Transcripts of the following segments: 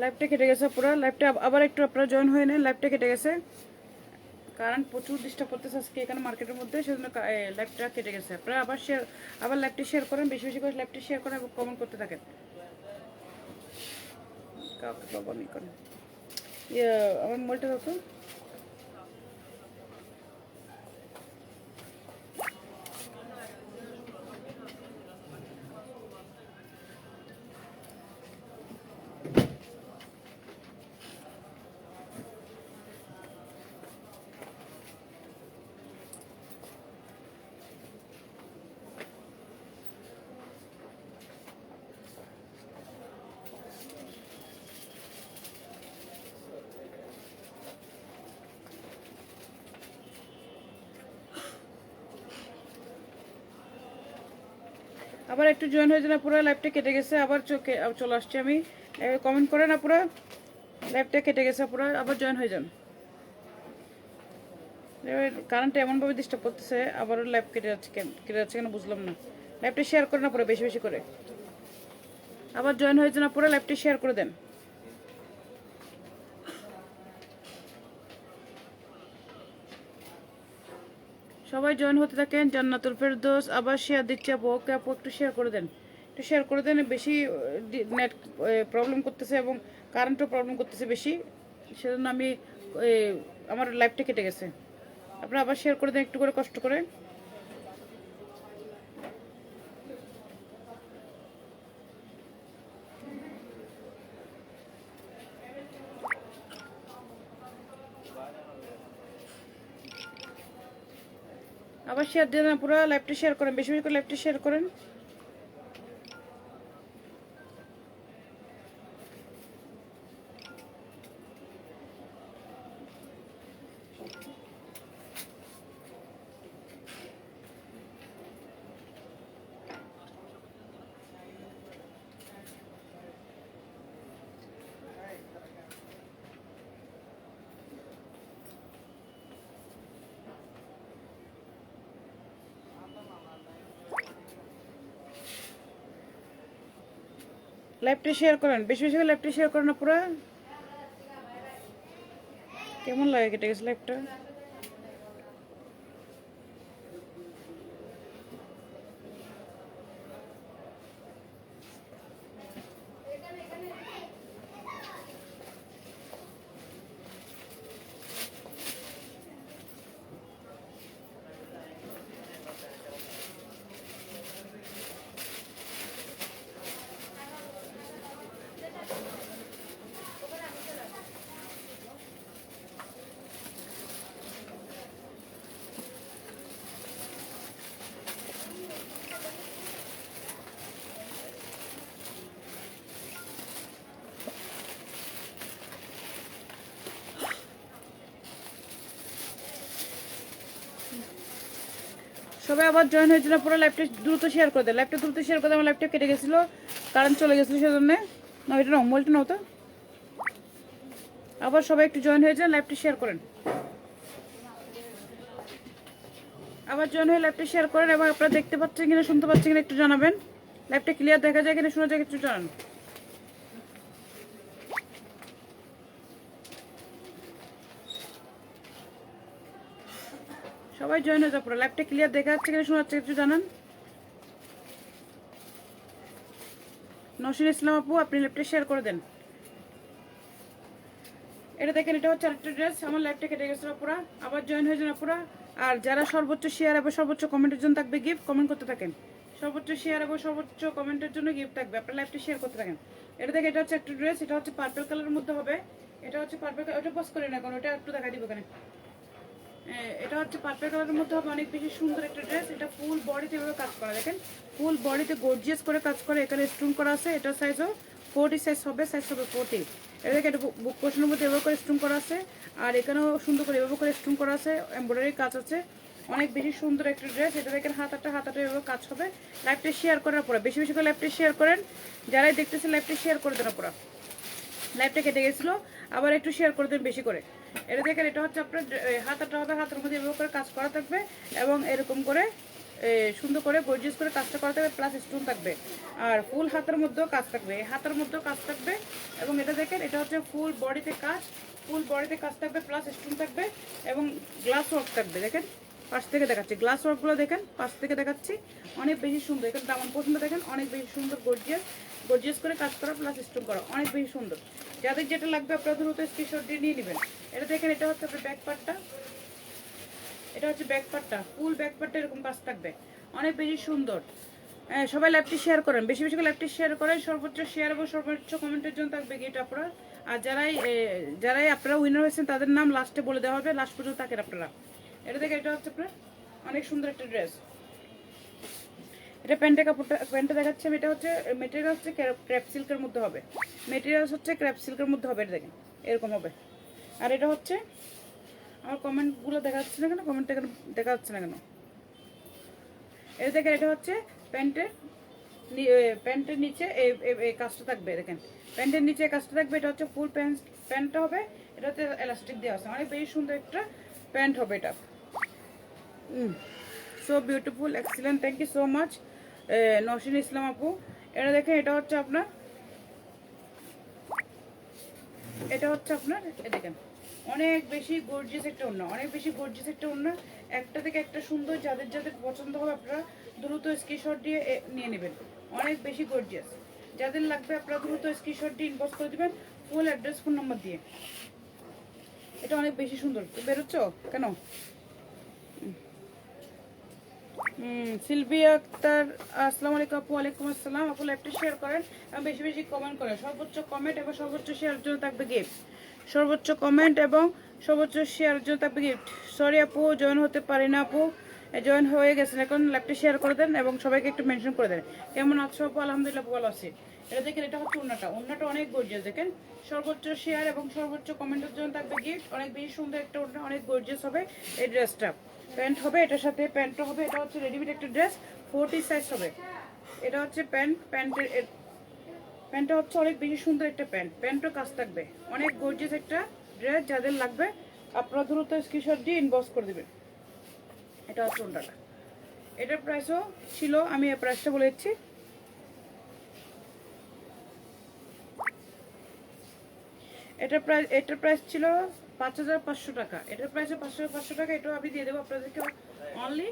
লাইভটা কেটে গেছে পুরো। লাইভটা আবার একটু আপনারা জয়েন হয়ে নেন। লাইভটা কেটে গেছে। কারণ প্রচুর ডিস্টার্ব করতেছে আজকে এখানে মার্কেটের মধ্যে, সেজন্য লাইভটা কেটে গেছে। আপনারা আবার শেয়ার আবার লাইভটি শেয়ার করেন, বেশি বেশি করে লাইভটি শেয়ার করেন এবং কমেন্ট করতে থাকেন। কাউকে বাবা নি করেন ইয়ে আমার মোবাইলটা দাও আবার একটু জয়েন হয়েছে না, পুরো লাইভটা কেটে গেছে, আবার চোখে চলে আসছি আমি। কমেন্ট করে না পুরো লাইভটা কেটে গেছে পুরো, আবার জয়েন হয়ে যান। কারেন্টটা এমনভাবে ডিস্টার্ব করতেছে, আবারও লাইভ কেটে যাচ্ছে কেন, কেটে যাচ্ছে কেন বুঝলাম না। লাইভটা শেয়ার করে না পুরো, বেশি বেশি করে। আবার জয়েন হয়েছে না, পুরো লাইভটা শেয়ার করে দেন। সবাই জয়েন হতে থাকেন, জান্নাতুল ফেরদোস, আবার শেয়ার দিচ্ছে আপু, ওকে আপু একটু শেয়ার করে দেন। একটু শেয়ার করে দেন, বেশি নেট প্রবলেম করতেছে এবং কারেন্টও প্রবলেম করতেছে বেশি। সেজন্য আমি আমার লাইফটা কেটে গেছে। আপনারা আবার শেয়ার করে দেন, একটু করে কষ্ট করে। শেয়ার দিয়ে দেন পুরো লাইভটা শেয়ার করেন বেশি বেশি করে লাইভটা শেয়ার করেন। লাইভটা শেয়ার করেন। বেশি বেশি করে লাইভটা শেয়ার করেন না পুরো? কেমন লাগে কেটে গেছে লাইভটা সবাই আবার জয়েন হয়েছিল পুরো লাইভটা দ্রুত শেয়ার করে দেয় লাইভটা দ্রুত শেয়ার করে দেয়, আমার লাইভটা কেটে গেছিল কারেন্ট চলে গেছিল সেজন্য। না এটা নাও মোবাইলটা নাও আবার সবাই একটু জয়েন হয়ে যান লাইভটা শেয়ার করেন। আবার জয়েন হয়ে লাইভটা শেয়ার করেন এবং আপনারা দেখতে পাচ্ছেন কিনা শুনতে পাচ্ছেন কিনা একটু জানাবেন। লাইভটা ক্লিয়ার দেখা যায় কিনা শোনা যায় একটু জানান। সবাই জয়েন হয়ে যাও পুরো। লাইভটা ক্লিয়ার দেখা যাচ্ছে কিনা শোনা যাচ্ছে একটু জানান? নসিন ইসলাম আপু, আপনি লাইভটা শেয়ার করে দেন। এটা দেখেন, এটা হচ্ছে আরেকটা ড্রেস আমার লাইভটা কেটে গেছিল পুরা। আবার জয়েন হয়ে যান পুরা। আর যারা সর্বোচ্চ শেয়ার এবং সর্বোচ্চ কমেন্টের জন্য থাকবে গিফট কমেন্ট করতে থাকেন। সর্বোচ্চ শেয়ার এবং সর্বোচ্চ কমেন্টের জন্য গিফট থাকবে। আপনার লাইভটা শেয়ার করতে থাকেন। এটা দেখে এটা হচ্ছে একটা ড্রেস এটা হচ্ছে পার্পল কালারের মধ্যে হবে। এটা হচ্ছে পার্পল ওটা পজ করে না কারণ ওটা একটু দেখা দিব এ- এটা হচ্ছে পার্পল কালারের মধ্যে হবে, অনেক বেশি সুন্দর একটা ড্রেস এটা ফুল বডিতে এভাবে কাজ করা, দেখেন? ফুল বডিতে গর্জিয়াস করে কাজ করে, এখানে স্টোন করা আছে, এটা সাইজও ফোর্টি সাইজ হবে সাইজ হবে ফোর্টি এটা দেখে বুক পোর্শনের মধ্যে এভাবে করে স্টোন করা আছে, আর এখানেও সুন্দর করে এভাবে করে স্টোন করা আছে এমব্রয়ডারি কাজ আছে। অনেক বেশি সুন্দর একটা ড্রেস এটা দেখেন হাত আটটা হাত আটটা এভাবে কাজ হবে। লাইভটা শেয়ার করার পরে, বেশি বেশি করে লাইভটা শেয়ার করেন, যারাই দেখতেছে লাইভটা শেয়ার করে দেন পুরো লাইভটা কেটে গেছিল, আবার একটু শেয়ার করে দেন বেশি করে। এটা দেখেন, এটা হচ্ছে আপনার হাতাটা হবে, হাতের মধ্যে এভাবে করে কাজ করা থাকবে এবং এরকম করে সুন্দর করে গর্জিয়াস করে কাজটা করা থাকবে প্লাস স্টোন থাকবে। আর ফুল হাতের মধ্যেও কাজ থাকবে হাতের মধ্যেও কাজ থাকবে এবং এটা দেখেন, এটা হচ্ছে ফুল বডিতে কাজ ফুল বডিতে কাজ থাকবে প্লাস স্টোন থাকবে এবং গ্লাস ওয়ার্ক থাকবে, দেখেন। পাশ থেকে দেখাচ্ছি গ্লাস ওয়ার্কগুলো দেখেন, পাশ থেকে দেখাচ্ছি, অনেক বেশি সুন্দর এখানে দামান পছন্দ, দেখেন, অনেক বেশি সুন্দর, গর্জিয়াস। গর্জিয়াস করে কাজ করা প্লাস স্টোন করা অনেক বেশি সুন্দর। যাদের যেটা লাগবে আপনারা দ্রুত স্ক্রিনশট দিয়ে নিয়ে নেবেন। এটা দেখেন এটা হচ্ছে আপনার ব্যাক পার্টটা এটা হচ্ছে ব্যাক পার্টটা ফুল ব্যাক পার্টটা এরকম কাজ থাকবে। অনেক বেশি সুন্দর। হ্যাঁ, সবাই ল্যাপটি শেয়ার করেন। বেশি বেশি করে ল্যাপটি শেয়ার করেন। সর্বোচ্চ শেয়ার এবং সর্বোচ্চ কমেন্টের জন্য থাকবে গিট আপনারা। আর যারাই যারাই আপনারা উইনার হয়েছেন তাদের নাম লাস্টে বলে দেওয়া হবে। লাস্ট পর্যন্ত থাকেন আপনারা। এটা দেখে এটা হচ্ছে আপনার অনেক সুন্দর একটা ড্রেস এটা প্যান্টের কাপড়টা, প্যান্টটা দেখাচ্ছে এটা হচ্ছে মেটেরিয়াল হচ্ছে ক্র্যাপ সিল্কের মধ্যে হবে। মেটেরিয়াল হচ্ছে ক্র্যাপ সিল্কের মধ্যে হবে, এটা দেখেন, এরকম হবে। আর এটা হচ্ছে, আমার কমেন্টগুলো দেখা যাচ্ছে না কেন? কমেন্ট দেখা যাচ্ছে না কেন? এই দেখেন, এটা হচ্ছে প্যান্টের প্যান্টের নিচে এই কাজটা থাকবে, দেখেন। প্যান্টের নিচে এই কাজটা থাকবে, এটা হচ্ছে ফুল প্যান্ট, প্যান্টটা হবে এটা হচ্ছে এলাস্টিক দেওয়া আছে। অনেক বেশি সুন্দর একটা প্যান্ট হবে এটা। So beautiful excellent thank you so much Nosin Islam আপু, এটা দেখেন, এটা হচ্ছে আপনার, এটা হচ্ছে আপনার দেখেন, অনেক বেশি গর্জিয়াস একটা ওড়না, অনেক বেশি গর্জিয়াস একটা ওড়না, একটা থেকে একটা সুন্দর যাদের যাদের পছন্দ হবে আপনারা দ্রুত স্ক্রিনশট দিয়ে নিয়ে নেবেন। অনেক বেশি গর্জিয়াস যাদের লাগবে আপনারা দ্রুত স্ক্রিনশট দিয়ে ইনবক্স করে দিবেন ফুল অ্যাড্রেস ফোন নাম্বার দিয়ে। এটা অনেক বেশি সুন্দর। বেরোচ্ছ? কেন? সিলভিয়া আক্তার, আসসালামু আলাইকুম আপু, ওয়ালাইকুম আসসালাম। আপু লাইভটা শেয়ার করেন। বেশি বেশি কমেন্ট করেন। সর্বোচ্চ কমেন্ট এবং সর্বোচ্চ শেয়ারের জন্য থাকবে গিফট সর্বোচ্চ কমেন্ট এবং সর্বোচ্চ শেয়ারের জন্য থাকবে গিফট সরি আপু জয়েন হতে পারি না আপু। জয়েন হয়ে গেছেন, এখন লাইভটা শেয়ার করে দেন এবং সবাইকে একটু মেনশন করে দেন। কেমন আছো আপু? আলহামদুলিল্লাহ ভালো আছি। এটা দেখেন, এটা হচ্ছে উন্নাটা উন্নাটা অনেক গর্জিয়াস দেখেন। সর্বোচ্চ শেয়ার এবং সর্বোচ্চ কমেন্টের জন্য থাকবে গিফট অনেক বেশি সুন্দর একটা উন্না অনেক গর্জিয়াস হবে এই ড্রেসটা প্যান্ট হবে, এটার সাথে প্যান্টও হবে, এটা হচ্ছে রেডিমেড একটা ড্রেস ফোরটি সাইজ হবে। এটা হচ্ছে প্যান্ট, প্যান্টের প্যান্টটা হচ্ছে অনেক বেশি সুন্দর একটা প্যান্ট। প্যান্টও কাজ থাকবে। অনেক গর্জিয়াস একটা ড্রেস যাদের লাগবে, আপনারা দ্রুত স্ক্রিনশট দিয়ে ইনবক্স করে দেবেন। এটা হচ্ছে ওন্ডাটা এটার প্রাইসও ছিল, আমি এই প্রাইসটা বলে দিচ্ছি। এটার প্রাইস এটার প্রাইস ছিল পাঁচ হাজার পাঁচশো টাকা। এটার প্রাইস পাঁচশো পাঁচশো টাকা, এটাও আমি দিয়ে দেবো আপনাদেরকে অনলি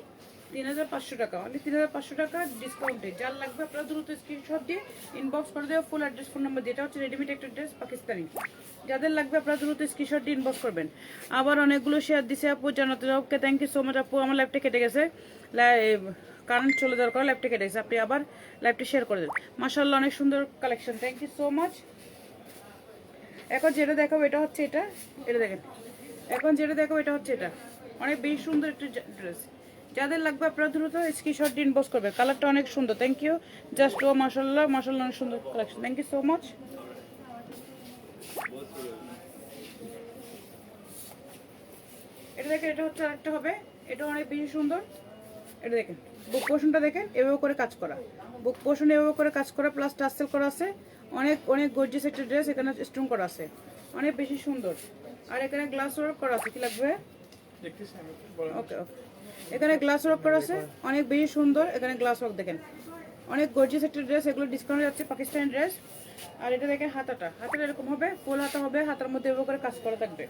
তিন হাজার পাঁচশো টাকা। অনলি তিন হাজার পাঁচশো টাকা ডিসকাউন্টে যার লাগবে আপনারা দ্রুত স্ক্রিনশট দিয়ে ইনবক্স করে দেবো ফুল অ্যাড্রেস ফোন নাম্বার দিয়ে। এটা হচ্ছে রেডিমেড একটা ড্রেস পাকিস্তানি। যাদের লাগবে আপনারা দ্রুত স্ক্রিনশট দিয়ে ইনবক্স করবেন। আবার অনেকগুলো শেয়ার দিছে আপু জানাতে okay thank you so much আপু, আমার ল্যাপটা কেটে গেছে। কারেন্ট চলে যাওয়ার কারণে ল্যাপটা কেটে গেছে। আপনি আবার ল্যাপটা শেয়ার করে দেন মাসাল্লাহ অনেক সুন্দর collection thank you so much এখন যেটা দেখাবো এটা হচ্ছে এটা এটা দেখেন। এখন যেটা দেখাবো এটা হচ্ছে এটা। অনেক বেশি সুন্দর একটা ড্রেস। যাদের লাগবে আপনারা দ্রুত স্ক্রিনশট ইনবক্স করবে কালারটা অনেক সুন্দর। থ্যাংক ইউ জাস্ট ও মাসাল্লাহ মাসাল্লাহ অনেক সুন্দর collection thank you so much এটা দেখেন, এটা হচ্ছে আরেকটা হবে। এটা অনেক বেশি সুন্দর। এটা দেখেন বুক পোষণটা দেখেন, এভাবে করে কাজ করা। বুক পোষণ এভাবে করে কাজ করা প্লাস টাসেল করা আছে। অনেক অনেক গর্জিয়াস একটা ড্রেস এখানে স্টোন করা আছে। অনেক বেশি সুন্দর। আর এখানে গ্লাস ওয়ার্ক করা আছে। কি লাগবে? ওকে ওকে এখানে গ্লাস ওয়ার্ক করা আছে। অনেক বেশি সুন্দর। এখানে গ্লাস ওয়ার্ক দেখেন। অনেক গর্জিয়াস একটা ড্রেস এগুলো ডিসকাউন্ট যাচ্ছে পাকিস্তানি ড্রেস আর এটা দেখেন হাতাটা। হাতাটা এরকম হবে। ফুল হাতা হবে। হাতার মধ্যে এভাবে করে কাজ করা থাকবে।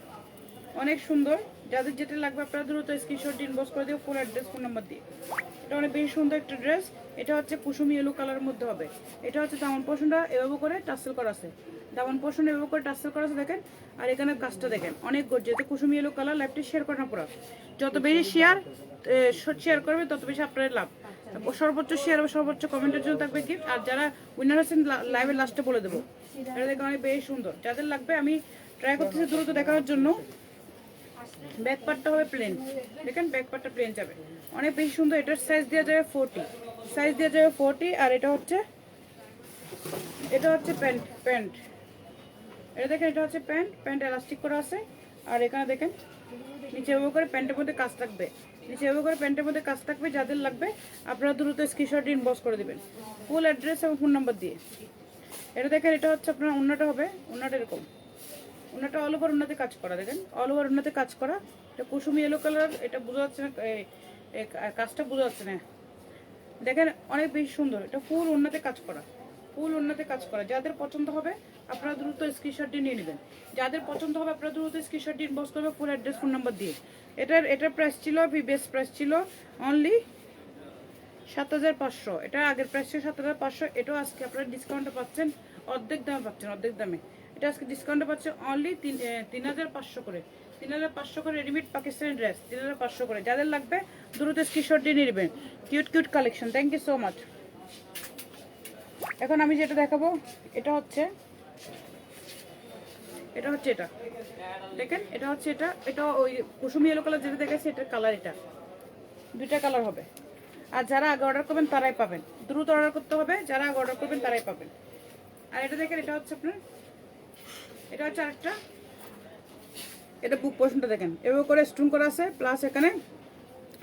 অনেক সুন্দর। যাদের যেটা লাগবে আপনারা দ্রুত স্ক্রিনশট ইনবক্স করে দিও ফুল অ্যাড্রেস ফোন নাম্বার দিয়ে। এটা অনেক বেশি সুন্দর একটা ড্রেস এটা হচ্ছে কুসুমি ইয়েলো কালারের মধ্যে হবে। এটা হচ্ছে দামন পোষণটা এভাবে করে টাসেল করা আছে। দামন পোষণ এভাবে করে টাসেল করা আছে, দেখেন। আর এখানে কাজটা দেখেন, অনেক গর্জে এতে কুসুমি ইয়েলো কালার লাইভটি শেয়ার করে না যত বেশি শেয়ার শেয়ার করবে, তত বেশি আপনার লাভ। সর্বোচ্চ শেয়ার এবং সর্বোচ্চ কমেন্টের জন্য থাকবে গিফট আর যারা উইনার আছেন লাইভের লাস্টে বলে দেবো। এটা দেখেন অনেক বেশি সুন্দর। যাদের লাগবে, আমি ট্রাই করতেছি দ্রুত দেখানোর জন্য। ব্যাক পার্টটা হবে প্লেন দেখেন ব্যাক পার্টটা প্লেন যাবে। অনেক বেশি সুন্দর, এটার সাইজ দেওয়া যাবে ফোরটি সাইজ দেওয়া যাবে ফোরটি আর এটা হচ্ছে এটা হচ্ছে প্যান্ট প্যান্ট এটা দেখেন, এটা হচ্ছে প্যান্ট প্যান্ট এলাস্টিক করা আছে। আর এখানে দেখেন, নিচে এভাবে করে প্যান্টের মধ্যে কাজ থাকবে। নিচে এভাবে করে প্যান্টের মধ্যে কাজ থাকবে, যাদের লাগবে, আপনারা দ্রুত স্ক্রিনশট ইনবক্স করে দিবেন। ফুল অ্যাড্রেস এবং ফোন নাম্বার দিয়ে। এটা দেখেন, এটা হচ্ছে আপনার অন্যটা হবে অন্যটা এরকম। ওনাটা অল ওভার ওনাতে কাজ করা, দেখেন? অল ওভার ওনাতে কাজ করা। এটা কুসুমি ইয়েলো কালার এটা বোঝা যাচ্ছে না কাজটা বোঝা যাচ্ছে না। দেখেন, অনেক বেশি সুন্দর। এটা ফুল অন্যতে কাজ করা। ফুল অন্যতে কাজ করা। যাদের পছন্দ হবে, আপনারা দ্রুত স্ক্রিনশট দিয়ে নিয়ে নেবেন। যাদের পছন্দ হবে, আপনারা দ্রুত স্ক্রিনশট দিয়ে ইনবক্স করবে ফুল অ্যাড্রেস ফোন নাম্বার দিয়ে। এটার এটার প্রাইস ছিল বেস্ট প্রাইস ছিল অনলি সাত হাজার পাঁচশো। এটা আগের প্রাইস ছিল সাত হাজার পাঁচশো। এটাও আজকে আপনারা ডিসকাউন্টে পাচ্ছেন। অর্ধেক দামে পাচ্ছেন, অর্ধেক দামে। এটা আজকে ডিসকাউন্টে পাচ্ছে অনলি তিন হাজার পাঁচশো করে। তিন হাজার পাঁচশো করে রেডিমেড পাকিস্তানি ড্রেস তিন হাজার পাঁচশো করে। যাদের লাগবে, দ্রুত স্ক্রিনশট দিয়ে নিয়ে cute cute collection thank you so much এখন আমি যেটা দেখাবো, এটা হচ্ছে এটা হচ্ছে এটা। দেখেন, এটা হচ্ছে এটা এটা ওই কুসুমি ইয়েলো কালার যেটা দেখেছি এটার কালার এটা। দুইটা কালার হবে। আর যারা আগে অর্ডার করবেন, তারাই পাবেন। দ্রুত অর্ডার করতে হবে, যারা আগে অর্ডার করবেন, তারাই পাবেন। আর এটা দেখেন, এটা হচ্ছে আপনার এটা হচ্ছে আরেকটা। এটা বুক পোর্শনটা দেখেন। এভাবে করে স্টোন করা আছে প্লাস এখানে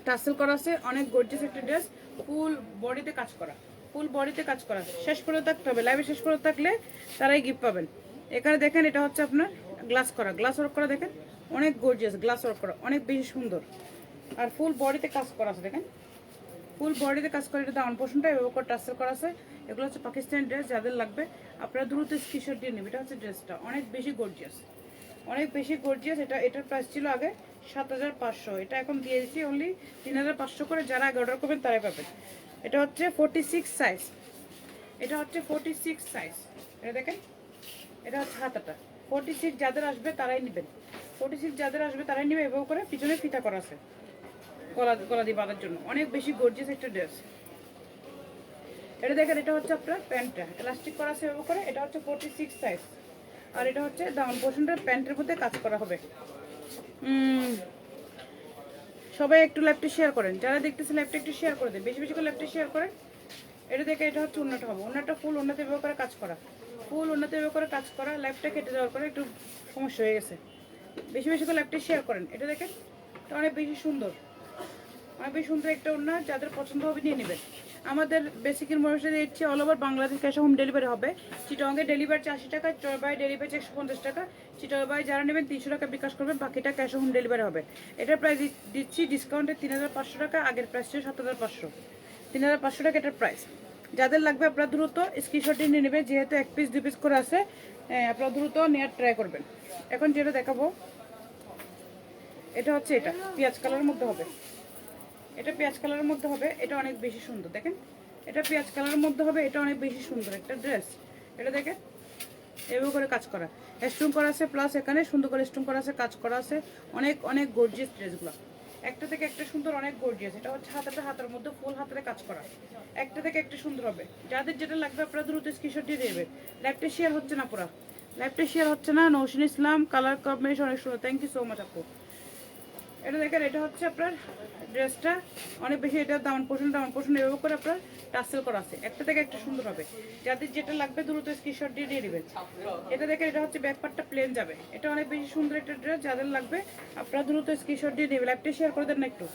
টাসেল করা আছে, অনেক গর্জিয়াস একটা ড্রেস ফুল বডিতে কাজ করা। ফুল বডিতে কাজ করা শেষ করে থাকতে হবে। লাইভে শেষ করে থাকলে তারাই গিফট পাবেন। এখানে দেখেন এটা হচ্ছে আপনার গ্লাস করা। গ্লাস ওয়ার্ক করা দেখেন? অনেক গর্জিয়াস গ্লাস ওয়ার্ক করা। অনেক বেশি সুন্দর। আর ফুল বডিতে কাজ করা আছে, দেখেন? ফুল বডিতে কাজ করে, এটা দামান পোষণটা এভাবে করে টাসেল করা আছে। এগুলো হচ্ছে পাকিস্তানি ড্রেস যাদের লাগবে আপনারা দ্রুত স্ক্রিনশট দিয়ে নেবেন। এটা হচ্ছে ড্রেসটা অনেক বেশি গর্জিয়াস অনেক বেশি গর্জিয়াস এটা, এটার প্রাইস ছিল আগে সাত হাজার পাঁচশো। এটা এখন দিয়ে দিচ্ছি অনলি তিন হাজার পাঁচশো করে। যারা আগে অর্ডার করবেন, তারাই পাবেন। এটা হচ্ছে ফোরটি সিক্স সাইজ এটা হচ্ছে ফোরটি সিক্স সাইজ এটা দেখেন। এটা হচ্ছে হাতাটা। ফোরটি সিক্স যাদের আসবে, তারাই নেবেন। ফোরটি সিক্স যাদের আসবে, তারাই নেবে। এভাবে করে পিছনে ফিতা করা আছে। গলা গলা দিয়ে বাঁধার জন্য। অনেক বেশি গর্জিয়াস একটা ড্রেস এটা দেখেন, এটা হচ্ছে আপনার প্যান্টটা। এলাস্টিক করা এভাবে করে, এটা হচ্ছে ফোরটি সিক্স সাইজ আর এটা হচ্ছে দামান পোর্শনটা প্যান্টের মধ্যে কাজ করা হবে। সবাই একটু ল্যাপটে শেয়ার করেন। যারা দেখতেছে ল্যাপটে একটু শেয়ার করে দেন। বেশি বেশি করে ল্যাপটে শেয়ার করেন। এটা দেখে এটা হচ্ছে উন্নত হবে। উন্নতটা ফুল উন্নত এভাবে করে কাজ করা। ফুল উন্নত এভাবে করে কাজ করা। ল্যাপটা কেটে যাওয়ার পরে একটু সমস্যা হয়ে গেছে। বেশি বেশি করে ল্যাপটে শেয়ার করেন। এটা দেখেন, এটা অনেক বেশি সুন্দর। অনেক সুন্দর একটা ওড়না যাদের পছন্দ হবে নিয়ে নেবেন। আমাদের বেসিকের মধ্যে দিচ্ছি all over Bangladesh cash home delivery হবে। চিটংয়ে ডেলিভারি আশি টাকা চরবাই ডেলিভারি একশো পঞ্চাশ টাকা। চিটবাই যারা নেবেন তিনশো টাকা বিকাশ করবেন, বাকিটা ক্যাশ হোম ডেলিভারি হবে। এটার প্রাইস দিচ্ছি ডিসকাউন্টে তিন হাজার পাঁচশো টাকা, আগের প্রাইস ছিল সাত হাজার পাঁচশো। তিন হাজার পাঁচশো টাকা এটার প্রাইস যাদের লাগবে আপনারা দ্রুত স্ক্রিনশট নিয়ে নেবে যেহেতু এক পিস দুই পিস করে আছে আপনারা দ্রুত নেওয়ার ট্রাই করবেন। এখন যেটা দেখাবো, এটা হচ্ছে এটা, পেঁয়াজ কালারের মধ্যে হবে। এটা পেঁয়াজ কালারের মধ্যে হবে, এটা অনেক বেশি সুন্দর, দেখেন। এটা পেঁয়াজ কালারের মধ্যে হবে, এটা অনেক বেশি সুন্দর একটা ড্রেস। এটা দেখেন, এভাবে করে কাজ করা। স্টোন করা আছে, প্লাস এখানে সুন্দর করে স্টোন করা আছে, কাজ করা আছে। অনেক অনেক গর্জিয়াস ড্রেসগুলো। একটা থেকে একটা সুন্দর, অনেক গর্জিয়াস এটা হচ্ছে হাতাটা হাতের মধ্যে ফুল হাতের কাজ করা। একটা থেকে একটা সুন্দর হবে। যাদের যেটা লাগবে আপনারা দ্রুত স্ক্রিনশট দিয়ে দেবেন ল্যাপটে শেয়ার হচ্ছে না পুরা। ল্যাপটে শেয়ার হচ্ছে না, নৌসিন ইসলাম কালার কম্বিনেশন অনেক সুন্দর। থ্যাংক ইউ সো মাচ আপু। এটা দেখেন, এটা হচ্ছে আপনার ড্রেসটা। অনেক বেশি এটা দামান পোষণ দামান পোষণ এভাবে করে আপনার টাসেল করা আছে। একটা থেকে একটা সুন্দর হবে। যাদের যেটা লাগবে দ্রুত স্ক্রিনশট দিয়ে দিয়ে দিবেন। এটা দেখেন, এটা হচ্ছে ব্যাপারটা প্লেন যাবে। এটা অনেক বেশি সুন্দর একটা ড্রেস যাদের লাগবে আপনারা দ্রুত স্ক্রিনশট দিয়ে নেবেন লাইভটা শেয়ার করে দেন না একটু।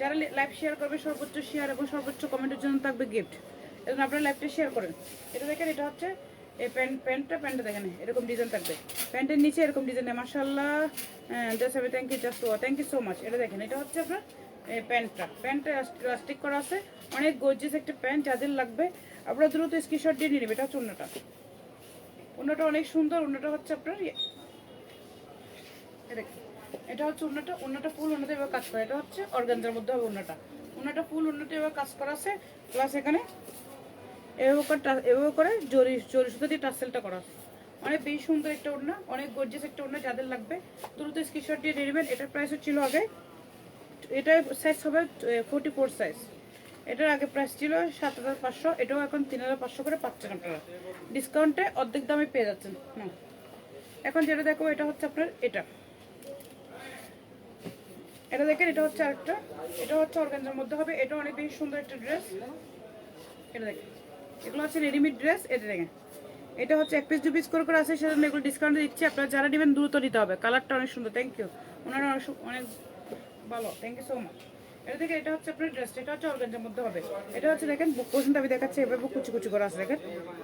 যারা লাইভ শেয়ার করবে, সর্বোচ্চ শেয়ার এবং সর্বোচ্চ কমেন্টের জন্য থাকবে গিফট এবং আপনারা লাইভটা শেয়ার করেন। এটা দেখেন, এটা হচ্ছে এই প্যান্ট প্যান্টটা প্যান্টটা দেখেন, এরকম ডিজাইন থাকবে। প্যান্টের নিচে এরকম ডিজাইন মার্শাল্লাহ জাস্ট হবে thank you just thank you so much এটা দেখেন, এটা হচ্ছে আপনার এই প্যান্টটা প্যান্টটা প্লাস্টিক করা আছে। অনেক গর্জিয়াস একটা প্যান্ট যাদের লাগবে, আপনারা দ্রুত স্ক্রিনশট দিয়ে নিয়ে নেবে এটা হচ্ছে অন্যটা। অন্যটা অনেক সুন্দর, অন্যটা হচ্ছে আপনার ইয়ে। এটা হচ্ছে অন্যটা অন্যটা ফুল, অন্যটা এবার কাজ করা। এটা হচ্ছে অর্গানজার মধ্যে হবে অন্যটা। অন্যটা ফুল, অন্যটা এবার কাজ করা আছে। প্লাস এখানে এভাবে করে এভাবে করে জরি জরি সুতো দিয়ে টাসেলটা করা। অনেক বেশি সুন্দর একটা ওড়না, অনেক গর্জিয়াস একটা ওড়না যাদের লাগবে। দ্রুত স্ক্রিনশট দিয়ে নিয়ে নেবেন, এটার প্রাইস ছিল আগে, এটার সাইজ হবে ফোর্টি ফোর সাইজ এটার আগে প্রাইস ছিল সাত হাজার পাঁচশো, এটাও এখন তিন হাজার পাঁচশো করে পাচ্ছেন আপনারা। ডিসকাউন্টে অর্ধেক দামে পেয়ে যাচ্ছেন। হুম এখন যেটা দেখো, এটা হচ্ছে আপনার, এটা। এটা দেখেন, এটা হচ্ছে আরেকটা, এটা হচ্ছে অর্গানজার মধ্যে হবে, এটা অনেক বেশি সুন্দর একটা ড্রেস এটা দেখেন। এগুলো হচ্ছে রেডিমেড ড্রেস এটা দেখেন। এটা হচ্ছে এক পিস দু পিস করে করে আছে, সেজন্য এগুলো ডিসকাউন্ট দিচ্ছি। আপনারা যারা নেবেন, দ্রুত নিতে হবে। কালারটা অনেক সুন্দর থ্যাংক ইউ ওনারা অনেক অনেক ভালো থ্যাংক ইউ সো মাচ এটা দেখেন, এটা হচ্ছে আপনার ড্রেস এটা হচ্ছে অর্গানজার মধ্যে হবে। এটা হচ্ছে দেখেন, বুক পর্যন্ত আমি দেখাচ্ছি, এভাবে কুচি কুচি করা আছে, দেখেন।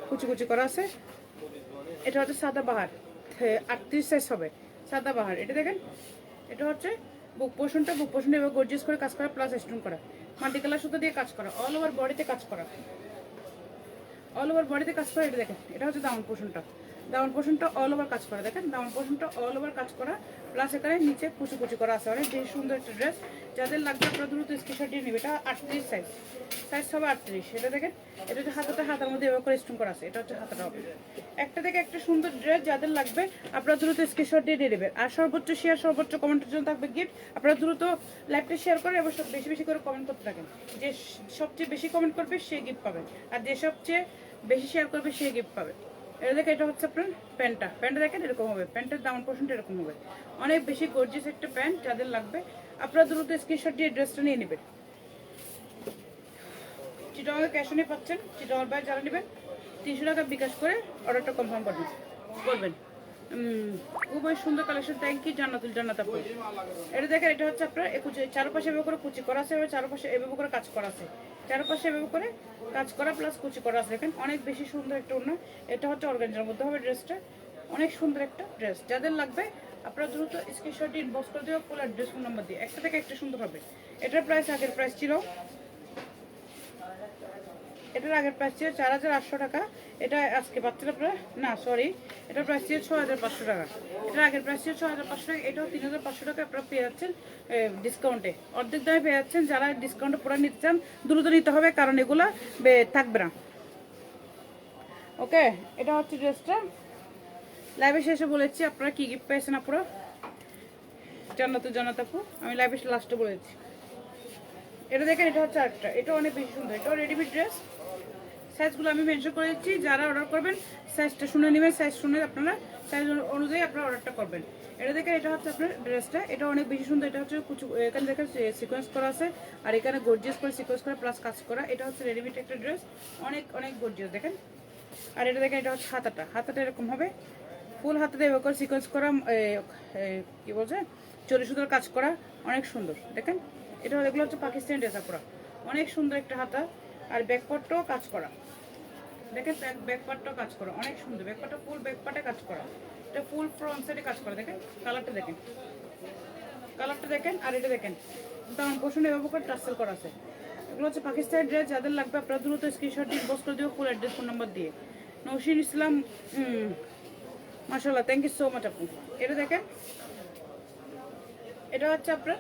কুচি কুচি করা আছে। এটা হচ্ছে সাদা বাহার। আটত্রিশ সাইজ হবে, সাদা বাহার। এটা দেখেন, এটা হচ্ছে বুক পোষণটা বুক পোষণটা এবার গর্জিয়াস করে কাজ করা প্লাস স্টোন করা। মাল্টি কালার সুতো দিয়ে কাজ করা অল ওভার বডিতে কাজ করা। অল ওভার বডিতে কাজ করে এটা দেখেন এটা হচ্ছে দামন পোষণটা। দামন পোষণটা অল ওভার কাজ করা। দেখেন দামন পোষণটা অল ওভার কাজ করা প্লাস এখানে নিচে কুচি কুচি করা আছে অনেক। বেশ সুন্দর একটা ড্রেস যাদের লাগবে আপনারা দ্রুত স্ক্রিনশট দিয়ে নেবে। এটা আটত্রিশ সাইজ সাইজ হবে আটত্রিশ। এটা দেখেন, এটা হচ্ছে হাতাটা, হাতার মধ্যে এভাবে করে স্টোন করা আছে। এটা হচ্ছে হাতাটা হবে। একটা থেকে একটা সুন্দর ড্রেস যাদের লাগবে, আপনারা দ্রুত স্ক্রিনশট দিয়ে দিয়ে দেবেন আর সর্বোচ্চ শেয়ার সর্বোচ্চ কমেন্টের জন্য থাকবে গিফট আপনারা দ্রুত লাইভটা শেয়ার করে এবং সব বেশি বেশি করে কমেন্ট করতে থাকেন। যে সবচেয়ে বেশি কমেন্ট করবে, সে গিফট পাবে। আর যে সবচেয়ে বেশি শেয়ার করবে, সে গিফট পাবে। এটা দেখে এটা হচ্ছে আপনার প্যান্টটা। প্যান্টটা দেখেন এরকম হবে। প্যান্টের দাম পোর্শনটা এরকম হবে। অনেক বেশি গর্জিয়াস একটা প্যান্ট যাদের লাগবে, আপনারা দ্রুত স্ক্রিনশট দিয়ে ড্রেসটা নিয়ে নেবেন। চিটংয়ে ক্যাশ নিয়ে পাচ্ছেন। চিটংয়ের বাইরে যারা নেবেন, তিনশো টাকা বিকাশ করে অর্ডারটা কনফার্ম করবেন করবেন খুবই সুন্দর কালেকশন থ্যাংক ইউ জান্নাতুল জান্নাত আপু। এটা দেখেন, এটা হচ্ছে আপনার একুচে চারপাশে এভাবে করে কুচি করা আছে এবং চারপাশে এভাবে করে কাজ করা আছে। চারপাশে এভাবে করে কাজ করা প্লাস কুচি করা আছে। দেখেন, অনেক বেশি সুন্দর একটা অন্য এটা হচ্ছে অর্গানজার মধ্যে হবে ড্রেসটা। অনেক সুন্দর একটা ড্রেস। যাদের লাগবে, আপনারা দ্রুত স্ক্রিনশট ইনবক্স করে দেওয়া ফুল অ্যাড্রেস ফোন নাম্বার দিয়ে। একটা থেকে একটা সুন্দর হবে। এটার প্রাইস আগের প্রাইস ছিল এটার আগের প্রাইস ছিল চার হাজার আটশো টাকা। এটা আজকে পাচ্ছেন আপনারা? না সরি এটার প্রাইস ছিল ছ হাজার পাঁচশো টাকা। এটার আগের প্রাইস ছিল ছ হাজার পাঁচশো টাকা, এটাও তিন হাজার পাঁচশো টাকা আপনারা পেয়ে যাচ্ছেন ডিসকাউন্টে অর্ধেক দামে পেয়ে যাচ্ছেন, যারা ডিসকাউন্টে পুরো নিতে চান, দ্রুত নিতে হবে, কারণ এগুলো থাকবে না। ওকে এটা হচ্ছে ড্রেসটা লাইভে শেষে বলেছি, আপনারা কি গিফট পেয়েছেন আপনারা জান্নাতুল জান্নাত আপু, আমি লাইভে লাস্টে বলেছি। এটা দেখেন, এটা হচ্ছে আরেকটা। এটা অনেক বেশি সুন্দর, এটাও রেডিমেড ড্রেস সাইজগুলো আমি মেনশন করে দিচ্ছি, যারা অর্ডার করবেন সাইজটা শুনে নেবেন সাইজ শুনে আপনারা সাইজ অনুযায়ী আপনারা অর্ডারটা করবেন। এটা দেখেন, এটা হচ্ছে আপনার ড্রেসটা এটা অনেক বেশি সুন্দর, এটা হচ্ছে কুচু, এখানে দেখেন সিকোয়েন্স করা আছে, আর এখানে গর্জিয়াস করে সিকোয়েন্স করা প্লাস কাজ করা, এটা হচ্ছে রেডিমেড একটা ড্রেস অনেক অনেক গর্জিয়াস দেখেন। আর এটা দেখেন, এটা হচ্ছে হাতাটা হাতাটা এরকম হবে, ফুল হাতাতে এবার করে সিকোয়েন্স করা কি বলছে চল্লিশ সুতোর কাজ করা, অনেক সুন্দর, দেখেন। এটা এগুলো হচ্ছে পাকিস্তানি ড্রেস করা অনেক সুন্দর একটা হাতা, আর ব্যাকপার্টটাও কাজ করা। দেখেন ব্যাকপার্টটাও কাজ করা, অনেক সুন্দর। ব্যাকপার্টটা ফুল ব্যাকপার্টে কাজ করা। এটা ফুল ফ্রন্ট সাইডে কাজ করা, দেখেন কালারটা দেখেন। কালারটা দেখেন আর এটা দেখেন দাম পোষণ করে টার্সেল করা আছে। এগুলো হচ্ছে পাকিস্তানি ড্রেস যাদের লাগবে আপনারা দ্রুত স্ক্রিনশট ইনবক্স করে দিও ফুল অ্যাড্রেস ফোন নাম্বার দিয়ে। নৌশিন ইসলাম মাশাল্লাহ থ্যাংক ইউ সো মাচ আপু। এটা দেখেন, এটা হচ্ছে আপনার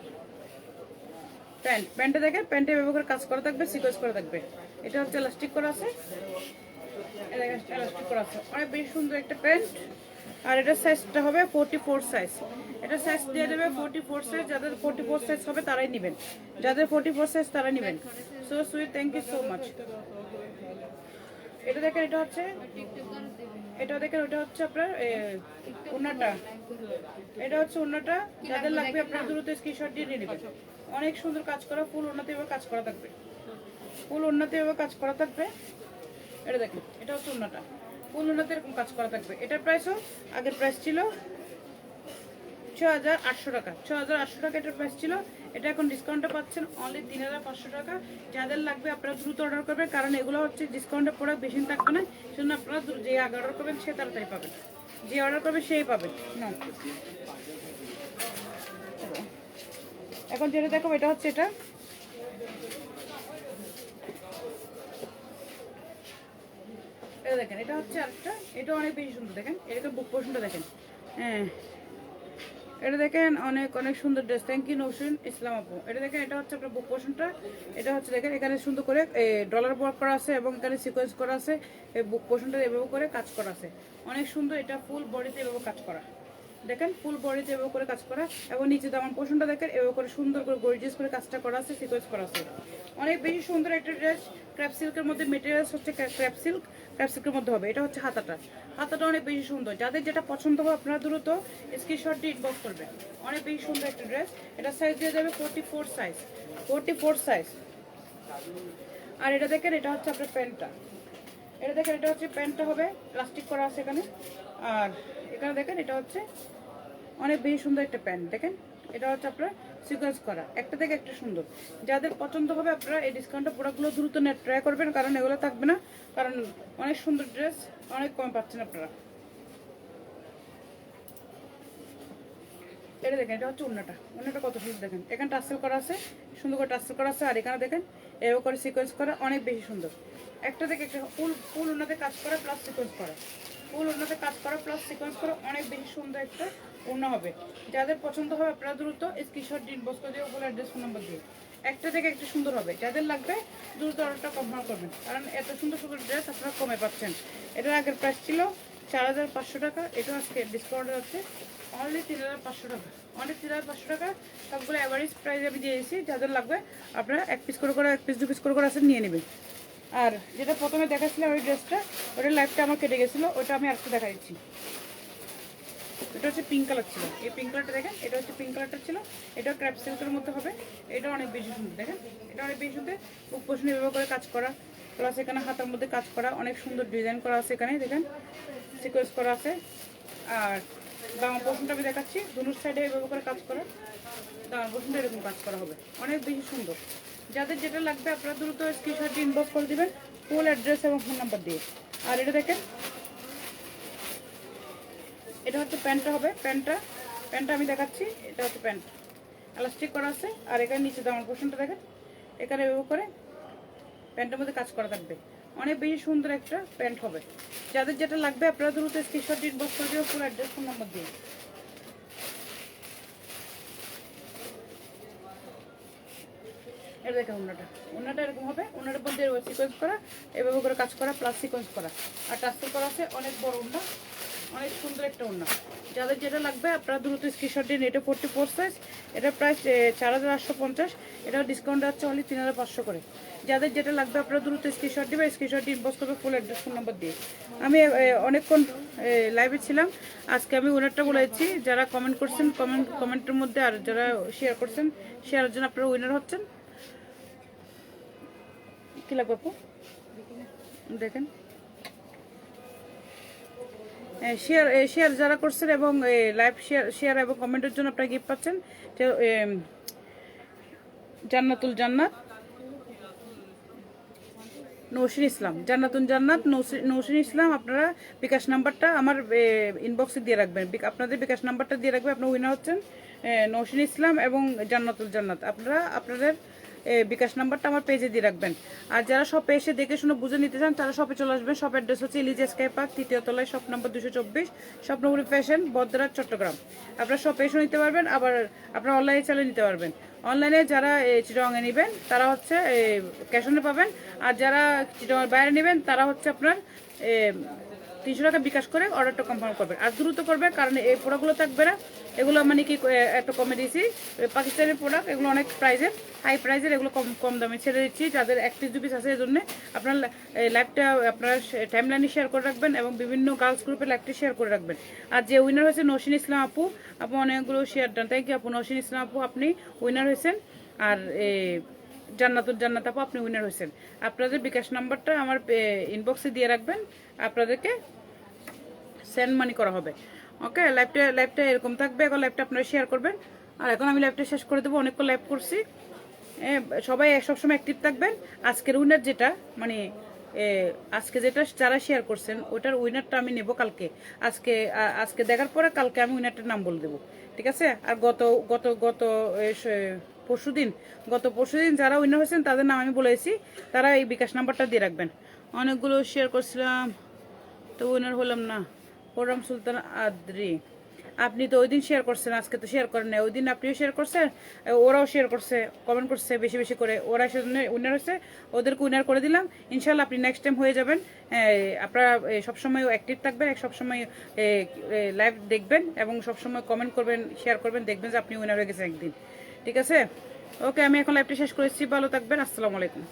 প্যান্ট। প্যান্টে দেখেন, প্যান্টে করে কাজ করা থাকবে সিকোয়েন্স করা থাকবে। এটা হচ্ছে ইলাস্টিক করা আছে। অনেক বেশি সুন্দর একটা প্যান্ট আর এটার সাইজটা হবে ফোর সাইজ এটা সাইজ দিয়ে দেবে ফোর সাইজ যাদের ফোর সাইজ হবে তারাই যাদের ফোর সাইজ তারা নেবেন। So thank you so much এটা দেখেন, এটা হচ্ছে এটা দেখেন হচ্ছে আপনার এটা হচ্ছে ওড়নাটা। যাদের লাগবে আপনার দ্রুত দিয়ে অনেক সুন্দর কাজ করা, ফুল এবার কাজ করা থাকবে। ফুল এবার কাজ করা থাকবে। এটা দেখেন এটা হচ্ছে ফুল ওড়নাতে এরকম কাজ করা থাকবে। এটার প্রাইসও আগের প্রাইস ছিল ছ হাজার আটশো টাকা। ছ হাজার আটশো টাকা এটার প্রাইস ছিল। এটা এখন ডিসকাউন্টে পাচ্ছেন অনলি তিন হাজার পাঁচশো টাকা। যাদের লাগবে আপনারা দ্রুত অর্ডার করবেন, কারণ এগুলো হচ্ছে ডিসকাউন্টের প্রোডাক্ট বেশি থাকবে না। সেজন্য আপনারা যে আগে অর্ডার করবেন, সে তাড়াতাড়ি পাবেন। যে অর্ডার করবে, সেই পাবেন। না। এখন যেটা দেখো এটা হচ্ছে এটা। এটা দেখেন, এটা হচ্ছে আরেকটা। এটা অনেক বেশি সুন্দর, দেখেন। এরকম বুক পোর্শনটা দেখেন। হ্যাঁ। এটা দেখেন, অনেক অনেক সুন্দর dress. Thank you Nowshin Islam আপু। এটা দেখেন, এটা হচ্ছে আপনার বুক পোর্শনটা এটা হচ্ছে, দেখেন, এখানে সুন্দর করে ডলার ওয়ার্ক করা আছে এবং এখানে সিকোয়েন্স করা আছে। এই বুক পোর্শনটা এভাবে করে কাজ করা আছে। অনেক সুন্দর, এটা ফুল বডিতে এভাবে কাজ করা। দেখেন ফুল বডিতে এভাবে করে কাজ করা। এবং নিচে দামান পোর্শনটা দেখেন, এভাবে করে সুন্দর করে গর্জিয়াস করে কাজটা করা আছে সিকোয়েন্স করা আছে। অনেক বেশি সুন্দর একটা ড্রেস। ক্র্যাপ সিল্কের মধ্যে মেটেরিয়ালস হচ্ছে ক্র্যাপ সিল্ক ক্র্যাপ সিল্কের মধ্যে হবে, এটা হচ্ছে হাতাটা। হাতাটা অনেক বেশি সুন্দর। যাদের যেটা পছন্দ হবে আপনারা দ্রুত স্ক্রিনশট দিয়ে ইনবক্স করবেন। অনেক বেশি সুন্দর একটা ড্রেস এটা সাইজ দিয়ে যাবে forty four size forty four size আর এটা দেখেন, এটা হচ্ছে আপনার প্যান্টটা। এটা দেখেন, এটা হচ্ছে প্যান্টটা হবে প্লাস্টিক করা আছে এখানে। আর এখানে দেখেন, এটা হচ্ছে অনেক বেশি সুন্দর একটা প্যান্ট। দেখেন এটা হচ্ছে আপনার সিকোয়েন্স করা। একটা থেকে একটা সুন্দর। যাদের পছন্দ হবে আপনারা এই ডিসকাউন্টের প্রোডাক্টগুলো দ্রুত নেট ট্রাই করবেন, কারণ এগুলো থাকবে না। কারণ অনেক সুন্দর ড্রেস অনেক কম পাচ্ছেন আপনারা। এটা দেখেন, এটা হচ্ছে উন্নাটা উন্নাটা কত সুন্দর দেখেন। এখানে টাসেল করা আছে, সুন্দর করে টাসেল করা আছে, আর এখানে দেখেন, এভাবে করে সিকোয়েন্স করা, অনেক বেশি সুন্দর। একটা থেকে একটা ফুল ফুল ওনাতে কাজ করা প্লাস সিকোয়েন্স করা। ফুল ওনাতে কাজ করা প্লাস সিকোয়েন্স করা, অনেক বেশি সুন্দর একটা ওড়না হবে। যাদের পছন্দ হবে আপনারা দ্রুত স্ক্রিনশট দিন বস্ক দিয়ে উপরে অ্যাড্রেস ফোন নাম্বার দিয়ে। একটা থেকে একটা সুন্দর হবে। যাদের লাগবে দ্রুত অর্ডারটা কনফার্ম করবেন। কারণ এত সুন্দর সুন্দর ড্রেস আপনারা কমে পাচ্ছেন। এটার আগের প্রাইস ছিল চার হাজার পাঁচশো টাকা। এটা আজকে ডিসকাউন্টে যাচ্ছে অনলি তিন হাজার পাঁচশো টাকা। অনলি তিন হাজার পাঁচশো টাকা। সবগুলো অ্যাভারেজ প্রাইস আমি দিয়েছি। যাদের লাগবে আপনারা এক পিস করে করে, এক পিস দু পিস করে করে আছে নিয়ে নেবেন। আর যেটা প্রথমে দেখাচ্ছিলাম ওই ড্রেসটা ওটার লাইফটা আমার কেটে গেছিল। ওটা আমি আরেকটু দেখা দিচ্ছি এটা হচ্ছে পিঙ্ক কালার ছিল। এই পিঙ্ক কালারটা দেখেন, এটা হচ্ছে পিঙ্ক কালারটা ছিল। এটা ক্র্যাপ সিল্কের মধ্যে হবে। এটা অনেক বেশি সুন্দর, দেখেন। এটা অনেক বেশি সুন্দর। বুক পোষণে এভাবে করে কাজ করা। প্লাস এখানে হাতার মধ্যে কাজ করা, অনেক সুন্দর ডিজাইন করা আছে এখানে, দেখেন। সিকোয়েন্স করা আছে। আর দামা পোষণটা আমি দেখাচ্ছি। দুনুর সাইডে এভাবে করে কাজ করা। দামা পোষণটা এরকম কাজ করা হবে। অনেক বেশি সুন্দর। যাদের যেটা লাগবে আপনারা দ্রুত স্ক্রিনশট ইনবক্স করে দিবেন। ফুল অ্যাড্রেস এবং ফোন নাম্বার দিয়ে। আর এটা দেখেন এটা হচ্ছে প্যান্টটা হবে, প্যান্টটা প্যান্টটা আমি দেখাচ্ছি, এটা হচ্ছে প্যান্ট। এলাস্টিক করা আছে, আর এখানে নিচে দামার পোর্শনটা দেখেন। এখানে এভাবে করে প্যান্টের মধ্যে কাজ করা থাকবে। অনেক বেশি সুন্দর একটা প্যান্ট হবে। যাদের যেটা লাগবে আপনারা দ্রুত স্ক্রিনশট ইনবক্স করে দিও, পুরো অ্যাড্রেস ফোন নাম্বার দিয়ে। এটা দেখেন ওনাটা ওনাটা এরকম হবে ওনার মধ্যে করা, এভাবে করে কাজ করা প্লাস সিকোয়েন্স করা। আর টাস্টেল করা আছে, অনেক বড় ওনা অনেক সুন্দর একটা ওড়না। যাদের যেটা লাগবে, আপনারা দ্রুত স্ক্রিনশট এটা ফোরটি ফোর সাইজ এটা প্রাইস চার হাজার আটশো পঞ্চাশ। এটাও ডিসকাউন্ট আছে অনলি তিন হাজার পাঁচশো করে। যাদের যেটা লাগবে, আপনারা দ্রুত স্ক্রিনশট দিবে স্ক্রিনশট দিয়ে ইনবক্স করবে ফুল অ্যাড্রেস ফোন নাম্বার দিয়ে। আমি অনেকক্ষণ লাইভে ছিলাম। আজকে আমি উইনারটা বলেছি যারা কমেন্ট করছেন কমেন্ট কমেন্টের মধ্যে আর যারা শেয়ার করছেন শেয়ারের জন্য আপনারা উইনার হচ্ছেন। কি লাগবে আপু? দেখেন। শেয়ার শেয়ার যারা করছেন এবং লাইভ শেয়ার শেয়ার এবং কমেন্টের জন্য আপনারা গিফট পাচ্ছেন জান্নাতুল জান্নাত নৌসিন ইসলাম জান্নাতুন জান্নাত নৌসি- নৌসিন ইসলাম, আপনারা বিকাশ নাম্বারটা আমার ইনবক্সে দিয়ে রাখবেন। আপনাদের বিকাশ নাম্বারটা দিয়ে রাখবেন, আপনার উইনার হচ্ছেন নৌসিন ইসলাম এবং জান্নাতুল জান্নাত। আপনারা, আপনাদের বিকাশ নাম্বারটা আমার পেজে দিয়ে রাখবেন। আর যারা শপে এসে দেখে শুনে বুঝে নিতে চান, তারা শপে চলে আসবেন। শপ অ্যাড্রেস হচ্ছে ইলিজ স্কাই পার্ক তৃতীয় তলায় শপ নাম্বার দুশো চব্বিশ, স্বপ্নগুড়ি ফ্যাশন বদ্রাট চট্টগ্রাম। আপনারা শপে এসে নিতে পারবেন, আবার আপনারা অনলাইনে চালিয়ে নিতে পারবেন। অনলাইনে যারা চিটংয়ে নেবেন, তারা হচ্ছে ক্যাশ অনে পাবেন। আর যারা চিটংয়ের বাইরে নেবেন, তারা হচ্ছে আপনার তিনশো টাকা বিকাশ করে অর্ডারটা কনফার্ম করবেন। আর দ্রুত করবে কারণ এই প্রোডাক্টগুলো থাকবে না এগুলো মানে কি একটা কমে দিয়েছি। পাকিস্তানের প্রোডাক্ট এগুলো অনেক প্রাইজের হাই প্রাইজের এগুলো কম কম দামে ছেড়ে দিচ্ছি। যাদের এক পিস দু পিস আছে এই জন্য আপনার লাইভটা আপনার টাইম লাইনে শেয়ার করে রাখবেন এবং বিভিন্ন গার্লস গ্রুপে লাইভটা শেয়ার করে রাখবেন। আর যে উইনার হয়েছে নসিন ইসলাম আপু আপু অনেকগুলো শেয়ার দেন থ্যাংক ইউ আপু, নসিন ইসলাম আপু, আপনি উইনার হয়েছেন। আর জান্নাতুল জান্নাত আপু, আপনি উইনার হয়েছেন। আপনাদের বিকাশ নাম্বারটা আমার ইনবক্সে দিয়ে রাখবেন। আপনাদেরকে সেন্ড মানি করা হবে। ওকে লাইভটা লাইভটা এরকম থাকবে। এখন লাইভটা আপনারা শেয়ার করবেন। আর এখন আমি লাইভটা শেষ করে দেবো, অনেকক্ষণ লাইভ করছি। সবাই সবসময় অ্যাক্টিভ থাকবেন। আজকের উইনার যেটা মানে আজকে যেটা যারা শেয়ার করছেন, ওটার উইনারটা আমি নেব কালকে। আজকে আজকে দেখার পরে কালকে আমি উইনারটার নাম বলে দেবো। ঠিক আছে? আর গত গত গত পরশু দিন, গত পরশু দিন যারা উইনার হয়েছেন, তাদের নাম আমি বলেছি তারা এই বিকাশ নাম্বারটা দিয়ে রাখবেন। অনেকগুলো শেয়ার করছিলাম, তো উইনার হলাম না। পরম সুলতান আদ্রি। আপনি তো ওই দিন শেয়ার করছেন, আজকে তো শেয়ার করেন না ওই দিন আপনিও শেয়ার করছেন, ওরাও শেয়ার করছে কমেন্ট করছে বেশি বেশি করে। ওরা সেজন্য উইনার হয়েছে ওদেরকে উইনার করে দিলাম। ইনশাল্লাহ আপনি নেক্সট টাইম হয়ে যাবেন। আপনারা সবসময় অ্যাক্টিভ থাকবেন সবসময় লাইভ দেখবেন এবং সবসময় কমেন্ট করবেন শেয়ার করবেন, দেখবেন যে আপনি উইনার হয়ে গেছেন একদিন। ঠিক আছে? ওকে আমি এখন লাইভটা শেষ করেছি। ভালো থাকবেন। আসসালামু আলাইকুম।